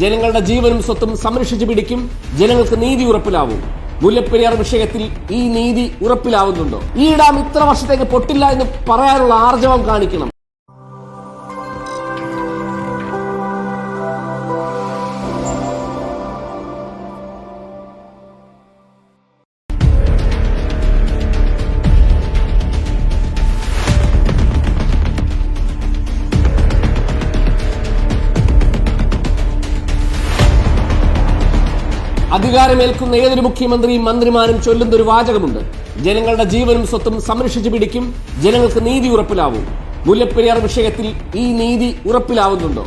ജനങ്ങളുടെ ജീവനും സ്വത്തും സംരക്ഷിച്ചു പിടിക്കും. ജനങ്ങൾക്ക് നീതി ഉറപ്പിലാവും. മുല്ലപ്പെരിയാർ വിഷയത്തിൽ ഈ നീതി ഉറപ്പിലാവുന്നുണ്ടോ? ഈ ഡാം ഇത്ര വർഷത്തേക്ക് പൊട്ടില്ല എന്ന് പറയാനുള്ള ആർജവം കാണിക്കണം. അധികാരമേൽക്കുന്ന ഏതൊരു മുഖ്യമന്ത്രിയും മന്ത്രിമാരും ചൊല്ലുന്ന ഒരു വാചകമുണ്ട്. ജനങ്ങളുടെ ജീവനും സ്വത്തും സംരക്ഷിച്ചു പിടിക്കും. ജനങ്ങൾക്ക് നീതി ഉറപ്പിലാവും. മുല്ലപ്പെരിയാർ വിഷയത്തിൽ ഈ നീതി ഉറപ്പിലാവുന്നുണ്ടോ?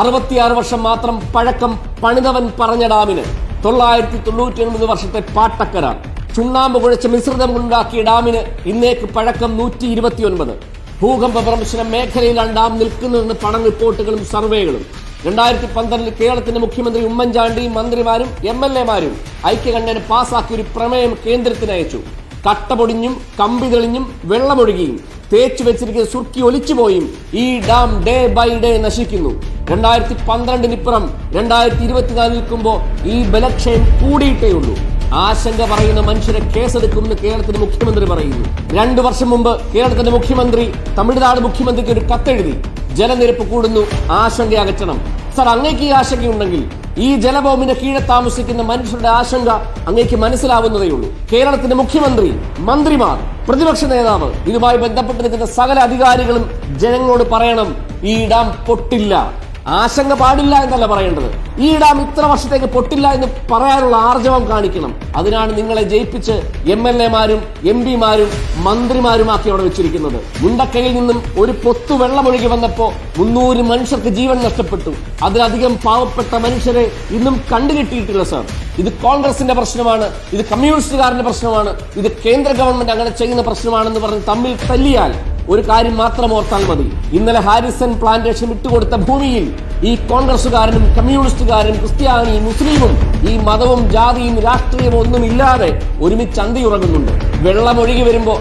അറുപത്തിയാറ് വർഷം മാത്രം പഴക്കം പണിതവൻ പറഞ്ഞ ഡാമിന് തൊള്ളായിരത്തി തൊണ്ണൂറ്റി ഒൻപത് വർഷത്തെ പാട്ടക്കരാർ. ചുണ്ണാമ്പ് കുഴച്ച മിശ്രിതം ഉണ്ടാക്കിയ ഡാമിന് ഇന്നേക്ക് പഴക്കം നൂറ്റി ഇരുപത്തിയൊൻപത് ഭൂകമ്പ പ്രദർശന മേഖലയിലാണ് ഡാം നിൽക്കുന്നതെന്ന് പണം റിപ്പോർട്ടുകളും സർവേകളും. രണ്ടായിരത്തി പന്ത്രണ്ടിൽ കേരളത്തിന്റെ മുഖ്യമന്ത്രി ഉമ്മൻചാണ്ടിയും മന്ത്രിമാരും എം എൽ എമാരും ഐക്യകണ്ഠേന പാസാക്കിയ ഒരു പ്രമേയം കേന്ദ്രത്തിന് അയച്ചു. കട്ട പൊടിഞ്ഞും കമ്പി തെളിഞ്ഞും വെള്ളമൊഴുകിയും തേച്ചു വെച്ചിരിക്കുന്ന സുർക്കി ഒലിച്ചുപോയും ഈ ഡാം ഡേ ബൈ ഡേ നശിക്കുന്നു. രണ്ടായിരത്തി പന്ത്രണ്ടിനിപ്പുറം രണ്ടായിരത്തി ഇരുപത്തിനാലിൽ നിൽക്കുമ്പോൾ ഈ ബലക്ഷയം കൂടിയിട്ടേ ഉള്ളൂ ആശങ്ക പറയുന്ന മനുഷ്യരെ കേസെടുക്കുമെന്ന് കേരളത്തിന്റെ മുഖ്യമന്ത്രി പറയുന്നു. രണ്ടു വർഷം മുമ്പ് കേരളത്തിന്റെ മുഖ്യമന്ത്രി തമിഴ്നാട് മുഖ്യമന്ത്രിക്ക് ഒരു കത്തെഴുതി ജലനിരപ്പ് കൂടുന്നു ആശങ്ക അകറ്റണം. സർ അങ്ങേക്ക് ഈ ആശങ്കയുണ്ടെങ്കിൽ ഈ ജലബോംബിന്റെ കീഴെ താമസിക്കുന്ന മനുഷ്യരുടെ ആശങ്ക അങ്ങേക്ക് മനസ്സിലാവുന്നതേ ഉള്ളൂ. കേരളത്തിന്റെ മുഖ്യമന്ത്രി മന്ത്രിമാർ പ്രതിപക്ഷ നേതാവ് ഇതുമായി ബന്ധപ്പെട്ട് നിൽക്കുന്ന സകല അധികാരികളും ജനങ്ങളോട് പറയണം ഈ ഡാം പൊട്ടില്ല. ആശങ്ക പാടില്ല എന്നല്ല പറയേണ്ടത്. ഈ ഡാം ഇത്ര വർഷത്തേക്ക് പൊട്ടില്ല എന്ന് പറയാനുള്ള ആർജവം കാണിക്കണം. അതിനാണ് നിങ്ങളെ ജയിപ്പിച്ച് എം എൽ എമാരും എം പിമാരും മന്ത്രിമാരുമാക്കി അവിടെ വെച്ചിരിക്കുന്നത്. മുണ്ടക്കയിൽ നിന്നും ഒരു പൊത്തു വെള്ളമൊഴുകി വന്നപ്പോ മുന്നൂറ് മനുഷ്യർക്ക് ജീവൻ നഷ്ടപ്പെട്ടു. അതിലധികം പാവപ്പെട്ട മനുഷ്യരെ ഇന്നും കണ്ടുകിട്ടിയിട്ടില്ല സാർ. ഇത് കോൺഗ്രസിന്റെ പ്രശ്നമാണ് ഇത് കമ്മ്യൂണിസ്റ്റുകാരന്റെ പ്രശ്നമാണ് ഇത് കേന്ദ്ര ഗവൺമെന്റ് അങ്ങനെ ചെയ്യുന്ന പ്രശ്നമാണെന്ന് പറഞ്ഞ് തമ്മിൽ തല്ലിയാൽ ഒരു കാര്യം മാത്രം ഓർത്താൽ മതി. ഇന്നലെ ഹാരിസൺ പ്ലാന്റേഷൻ വിട്ടുകൊടുത്ത ഭൂമിയിൽ ഈ കോൺഗ്രസുകാരനും കമ്മ്യൂണിസ്റ്റുകാരനും ക്രിസ്ത്യാനിയും മുസ്ലിമും ഈ മതവും ജാതിയും രാഷ്ട്രീയവും ഒന്നും ഇല്ലാതെ ഒരുമിച്ച് അന്തിയുറങ്ങുന്നുണ്ട് വെള്ളം ഒഴുകി വരുമ്പോ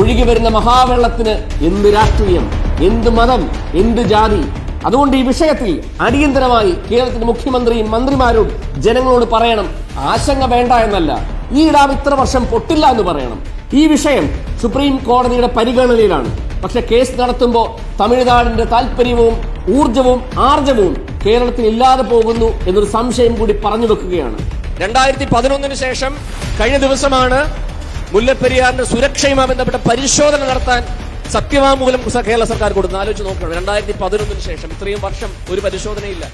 ഒഴുകി വരുന്ന മഹാവെള്ളത്തിന് എന്ത് രാഷ്ട്രീയം എന്ത് മതം എന്ത് ജാതി? അതുകൊണ്ട് ഈ വിഷയത്തിൽ അടിയന്തരമായി കേരളത്തിന്റെ മുഖ്യമന്ത്രിയും മന്ത്രിമാരും ജനങ്ങളോട് പറയണം ആശങ്ക വേണ്ട എന്നല്ല. ഈ ഡാം ഇത്ര വർഷം പൊട്ടില്ല എന്ന് പറയണം. ഈ വിഷയം സുപ്രീം കോടതിയുടെ പരിഗണനയിലാണ്. പക്ഷെ കേസ് നടത്തുമ്പോൾ തമിഴ്നാടിന്റെ താല്പര്യവും ഊർജവും ആർജവും കേരളത്തിൽ ഇല്ലാതെ പോകുന്നു എന്നൊരു സംശയം കൂടി പറഞ്ഞു വെക്കുകയാണ്. രണ്ടായിരത്തി പതിനൊന്നിന് ശേഷം കഴിഞ്ഞ ദിവസമാണ് മുല്ലപ്പെരിയാറിന്റെ സുരക്ഷയുമായി ബന്ധപ്പെട്ട പരിശോധന നടത്താൻ സത്യവാങ്മൂലം കേരള സർക്കാർ കൊടുത്തത്. ആലോചിച്ച് നോക്കണം. രണ്ടായിരത്തി പതിനൊന്നിന് ശേഷം ഇത്രയും വർഷം ഒരു പരിശോധനയില്ല.